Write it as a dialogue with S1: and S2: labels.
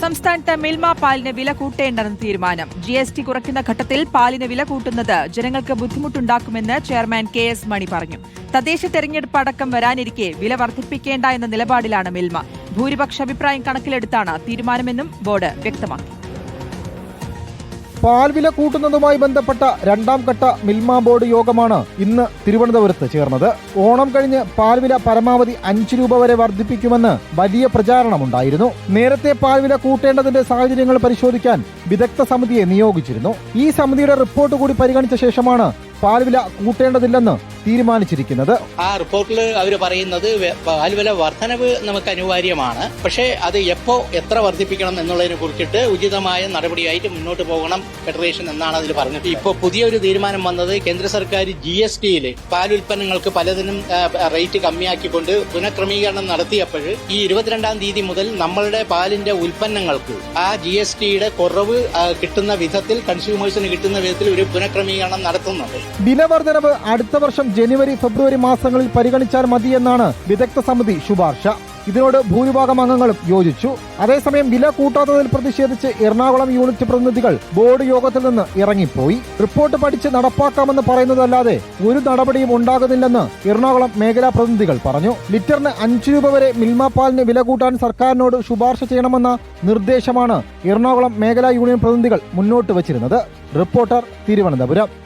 S1: സംസ്ഥാനത്ത് മിൽമ പാലിന് വില കൂട്ടേണ്ടെന്ന് തീരുമാനം. ജി എസ് ടി കുറയ്ക്കുന്ന ഘട്ടത്തിൽ പാലിന് വില കൂട്ടുന്നത് ജനങ്ങൾക്ക് ബുദ്ധിമുട്ടുണ്ടാക്കുമെന്ന് ചെയർമാൻ കെ എസ് മണി പറഞ്ഞു. തദ്ദേശ തെരഞ്ഞെടുപ്പ് അടക്കം വരാനിരിക്കെ വില വർദ്ധിപ്പിക്കേണ്ട എന്ന നിലപാടിലാണ് മിൽമ. ഭൂരിപക്ഷ അഭിപ്രായം കണക്കിലെടുത്താണ് തീരുമാനമെന്നും ബോർഡ് വ്യക്തമാക്കി.
S2: പാൽവില കൂട്ടുന്നതുമായി ബന്ധപ്പെട്ട രണ്ടാം ഘട്ട മിൽമ ബോർഡ് യോഗമാണ് ഇന്ന് തിരുവനന്തപുരത്ത് ചേർന്നത്. ഓണം കഴിഞ്ഞ് പാൽവില പരമാവധി അഞ്ച് രൂപ വരെ വർദ്ധിപ്പിക്കുമെന്ന് വലിയ പ്രചാരണമുണ്ടായിരുന്നു. നേരത്തെ പാൽവില കൂട്ടേണ്ടതിന്റെ സാഹചര്യങ്ങൾ പരിശോധിക്കാൻ വിദഗ്ധ സമിതിയെ നിയോഗിച്ചിരുന്നു. ഈ സമിതിയുടെ റിപ്പോർട്ട് കൂടി പരിഗണിച്ച ശേഷമാണ് പാൽവില കൂട്ടേണ്ടതില്ലെന്ന് തീരുമാനിച്ചിരിക്കുന്നത്.
S3: ആ റിപ്പോർട്ടിൽ അവർ പറയുന്നത് പാൽവില വർധനവ് നമുക്ക് അനിവാര്യമാണ്. പക്ഷേ അത് എപ്പോ എത്ര വർദ്ധിപ്പിക്കണം എന്നുള്ളതിനെ കുറിച്ചിട്ട് ഉചിതമായ നടപടിയായിട്ട് മുന്നോട്ട് പോകണം ഫെഡറേഷൻ എന്നാണ് അതിൽ പറഞ്ഞത് ഇപ്പോൾ പുതിയൊരു തീരുമാനം വന്നത് കേന്ദ്ര സർക്കാർ ജി എസ് ടിയിൽ പാൽ ഉൽപ്പന്നങ്ങൾക്ക് പലതിനും റേറ്റ് കമ്മിയാക്കിക്കൊണ്ട് പുനഃക്രമീകരണം നടത്തിയപ്പോൾ ഈ ഇരുപത്തിരണ്ടാം തീയതി മുതൽ നമ്മളുടെ പാലിന്റെ ഉൽപ്പന്നങ്ങൾക്ക് ആ ജി എസ് ടിയുടെ കുറവ് കിട്ടുന്ന വിധത്തിൽ കൺസ്യൂമേഴ്സിന് കിട്ടുന്ന വിധത്തിൽ ഒരു പുനഃക്രമീകരണം നടത്തുന്നുണ്ട്.
S2: വിലവർദ്ധനവ് അടുത്ത വർഷം ജനുവരി ഫെബ്രുവരി മാസങ്ങളിൽ പരിഗണിച്ചാൽ മതിയെന്നാണ് വിദഗ്ധ സമിതി ശുപാർശ. ഇതിനോട് ഭൂരിഭാഗം അംഗങ്ങളും യോജിച്ചു. അതേസമയം വില കൂട്ടാത്തതിൽ പ്രതിഷേധിച്ച് എറണാകുളം യൂണിറ്റ് പ്രതിനിധികൾ ബോർഡ് യോഗത്തിൽ നിന്ന് ഇറങ്ങിപ്പോയി. റിപ്പോർട്ട് പഠിച്ച് നടപ്പാക്കാമെന്ന് പറയുന്നതല്ലാതെ ഒരു നടപടിയും ഉണ്ടാകുന്നില്ലെന്ന് എറണാകുളം മേഖലാ പ്രതിനിധികൾ പറഞ്ഞു. ലിറ്ററിന് അഞ്ചു രൂപ വരെ മിൽമ പാലിന് വില കൂട്ടാൻ സർക്കാരിനോട് ശുപാർശ ചെയ്യണമെന്ന നിർദ്ദേശമാണ് എറണാകുളം മേഖലാ യൂണിയൻ പ്രതിനിധികൾ മുന്നോട്ട് വച്ചിരുന്നത്. റിപ്പോർട്ടർ തിരുവനന്തപുരം.